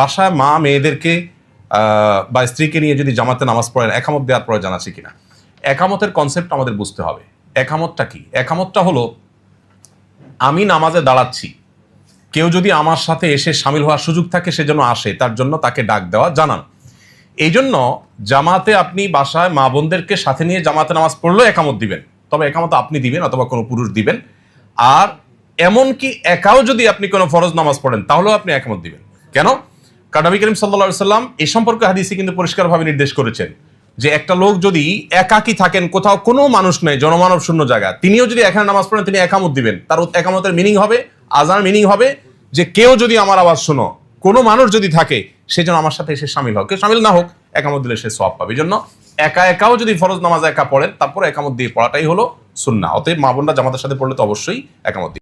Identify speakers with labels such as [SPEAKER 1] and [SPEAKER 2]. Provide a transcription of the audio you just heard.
[SPEAKER 1] বাসায় মা মেয়েদেরকে বা স্ত্রীকে নিয়ে যদি জামাতে নামাজ পড়েন, একামত দেওয়ার প্রয়োজন আছে কিনা? একামতের কনসেপ্ট আমাদের বুঝতে হবে। একামতটা কি? একামতটা হলো, আমি নামাজে দাঁড়াচ্ছি। কেউ যদি আমার সাথে এসে সামিল হওয়ার সুযোগ থাকে সেজন্য আসে, তার জন্য তাকে ডাক দেওয়া, জানান। এই জন্য জামাতে আপনি বাসায় মা বোনদেরকে সাথে নিয়ে জামাতে নামাজ পড়লেও একামত দিবেন। তবে একামত আপনি দিবেন, অথবা কোনো পুরুষ দিবেন। আর এমনকি একাও যদি আপনি কোনো ফরজ নামাজ পড়েন, তাহলেও আপনি একমত দিবেন। কেন? কারণ নবী করিম সাল্লা সাল্লাম এই সম্পর্কে হাদিসে কিন্তু পরিষ্কারভাবে নির্দেশ করেছেন যে একটা লোক যদি একাকি থাকেন, কোথাও কোনো মানুষ নেই, জনমানব শূন্য জায়গা, তিনিও যদি এখানে নামাজ পড়েন, তিনি একামত দিবেন। তার একামতের মিনিং হবে আজার মিনিং হবে যে কেউ যদি আমার আওয়াজ শোনো, কোনো মানুষ যদি থাকে, সে যেন আমার সাথে এসে সামিল হোক। কেউ সামিল না হোক, একামত দিলে সে সব পাবে। জন্য একা একাও যদি ফরজ নামাজ একা পড়েন, তারপর একামত দিয়ে পড়াটাই হলো সুন্না অতএব মা বোনরা জামাতের সাথে পড়লে তো অবশ্যই একামত।